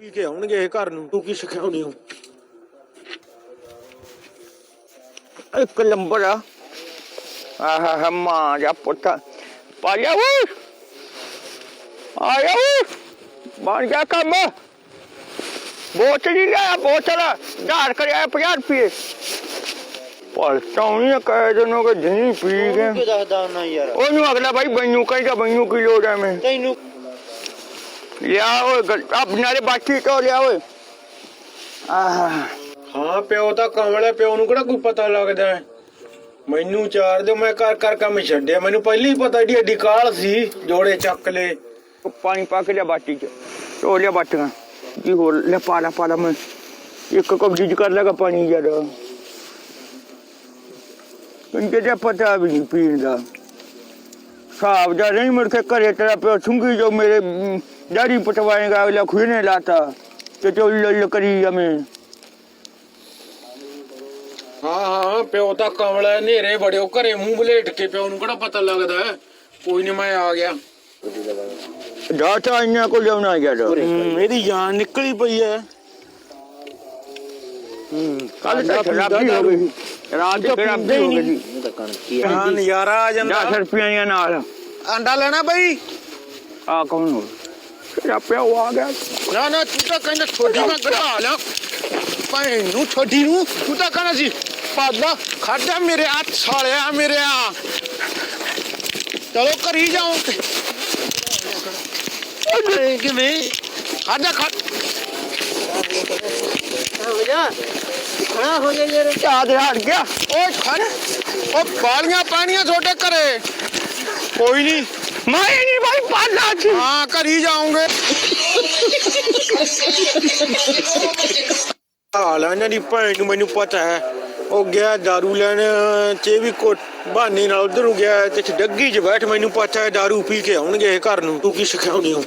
ਪੀ ਕੇ ਆਉਣਗੇ ਇਹ ਘਰ ਨੂੰ? ਤੂੰ ਕੀ ਸਿਖਾਉਣੀ ਹੋ ਇੱਕ ਨੰਬਰ ਆ। ਆਹਾ ਹਾ ਮਾਂ ਜਾ ਪੁੱਤ। ਪਾਲਿਆ ਓ ਆਇਆ ਓ। ਬਣ ਗਿਆ ਕੰਮ। ਬੋਤਲ ਹੀ ਲਿਆ ਬੋਤਲ ਝਾੜ ਕਰਿਆ 50 ਰੁਪਏ। ਪਰ ਟੌਣੀ ਕਹਿ ਦੇਣੋ ਕਿ ਜਨੀ ਪੀ ਗਏ ਦੱਸਦਾ ਨਾ ਯਾਰ? ਉਹਨੂੰ ਅਗਲਾ ਭਾਈ ਮੈਨੂੰ ਕਹਿੰਦਾ ਮੈਨੂੰ ਕੀ ਲੋੜ ਐ ਮੈਂ ਤੈਨੂੰ ਲਿਆ ਓਏ ਆਪ ਨਾਲੇ ਬਾਕੀ ਤੋਂ ਲਿਆ ਓਏ? ਆਹ। ਹਾਂ ਪਿਓ ਤਾਂ ਕਮਲ ਪਿਓ ਨੂੰ ਕਿਹੜਾ ਕੋਈ ਪਤਾ ਲੱਗਦਾ ਹੈ? ਮੈਨੂੰ ਚਾਰ ਦਿਓ ਮੈਂ ਕਰ ਕਰ ਕੰਮ ਛੱਡਿਆ। ਮੈਨੂੰ ਪਹਿਲਾਂ ਹੀ ਪਤਾ ਏਡੀ ਏਡੀ ਕਾਲ ਸੀ ਜੋੜੇ ਚੱਕ ਲੈ ਉਹ ਪਾਣੀ ਪਾ ਕੇ ਲਿਆ ਬਾਟੀ ਚ ਧੋ ਲਿਆ ਬਾਟੀਆਂ। ਜੀ ਹੋਰ ਲੈ ਪਾ ਲਾ ਪਾ ਲਾ ਮੈਂ। ਇੱਕ ਕਬਜੀ ਚ ਕਰ ਲਗਾ ਪਾਣੀ ਯਾਰ। ਇੰਕੇ ਜਿਹਾ ਪਤਾ ਵੀ ਨਹੀਂ ਪੀਣ ਦਾ। ਸਾਬ ਦਾ ਨਹੀਂ ਮੁੜ ਕੇ ਘਰੇ ਤੇਰਾ ਪਿਓ ਸੁੰਗੀ ਜੋ ਮੇਰੇ ਦਾੜੀ ਪਟਵਾਏਗਾ ਅਗਲਾ ਖੂਹ ਨੇ ਲਾਤਾ ਤੇ ਚੋ ਲੱਲ ਕਰੀ ਜਮੇ ਹਾਂ ਹਾਂ ਪਿਓ ਤਾਂ ਕਮਲ ਨੇਰੇ ਬੜਿਓ ਘਰੇ ਮੂੰਹ ਬਲੇਟ ਕੇ ਪਿਓ ਨੂੰ ਕਿਹੜਾ ਪਤਾ ਲੱਗਦਾ ਹੈ? ਕੋਈ ਨਹੀਂ ਮੈਂ ਆ ਗਿਆ। ਜਾ ਤਾਂ ਇੰਨਾ ਕੋ ਲਿਆਉਣਾ ਹੂੰ, ਇਹਦੀ ਜਾਨ ਨਿਕਲੀ ਪਈ ਹੈ। ਕੱਲ ਤਾਂ ਸ਼ਰਾਬੀ ਹੋ ਗਈ ਰਾਤ ਦੀ ਸ਼ਰਾਬੀ ਹੋ ਤਾਂ ਆ। ਹਾਂ ਨਜ਼ਾਰਾ ਆ ਜਾਂਦਾ। 10 ਰੁਪਈਆਂ ਨਾਲ। ਅੰਡਾ ਲੈਣਾ ਬਈ? ਆ ਕੌਣ ਹੋ? ਸ਼ਰਾਬਿਆ ਉਹ ਆ ਗਿਆ ਨਾ ਨਾ ਤੂੰ ਤਾਂ ਕਹਿੰਦਾ ਛੋਟੀ ਮੈਂ ਕਢਾ ਲਾ ਭੈਣ ਨੂੰ ਛੋਟੀ ਨੂੰ ਤੂੰ ਤਾਂ ਕਹਿੰਦਾ ਸੀ ਪਾਦਾ ਖੜਦਾ ਮੇਰੇ ਹੱਥ ਸਾਲਿਆ ਮੇਰੇ ਆ ਚਲੋ ਕਰੀ ਜਾਓ ਓਏ ਕਿਵੇਂ ਖੜਦਾ ਖੜ ਹੋ ਜਾ ਹਾਂ ਹੋ ਜਾ ਯਾਰ ਚਾਹ ਦੇ ਹਟ ਗਿਆ ਓਏ ਖੜ ਉਹ ਬਾਲੀਆਂ ਪਾਣੀਆਂ ਤੁਹਾਡੇ ਘਰੇ ਕੋਈ ਨਹੀਂ ਮੈਂ ਨਹੀਂ ਭਾਈ ਪਾਲਾ ਚ ਹਾਂ ਕਰੀ ਜਾਉਂਗੇ ਹਾਲ ਆ ਇਹਨਾਂ ਦੀ ਭੈਣ ਨੂੰ ਮੈਨੂੰ ਪਤਾ ਹੈ ਉਹ ਗਿਆ दारू ਲੈਣ ਚ ਵੀ ਕੋ ਬਹਾਨੇ ਨਾਲ ਉਧਰ ਨੂੰ ਗਿਆ ਤੇ ਡੱਗੀ 'ਚ ਬੈਠ ਮੈਨੂੰ ਪਤਾ ਹੈ दारू ਪੀ ਕੇ ਆਉਣਗੇ ਇਹ ਘਰ ਨੂੰ ਤੂੰ ਕੀ ਸਿਖਾਉਣੀ ਹੋ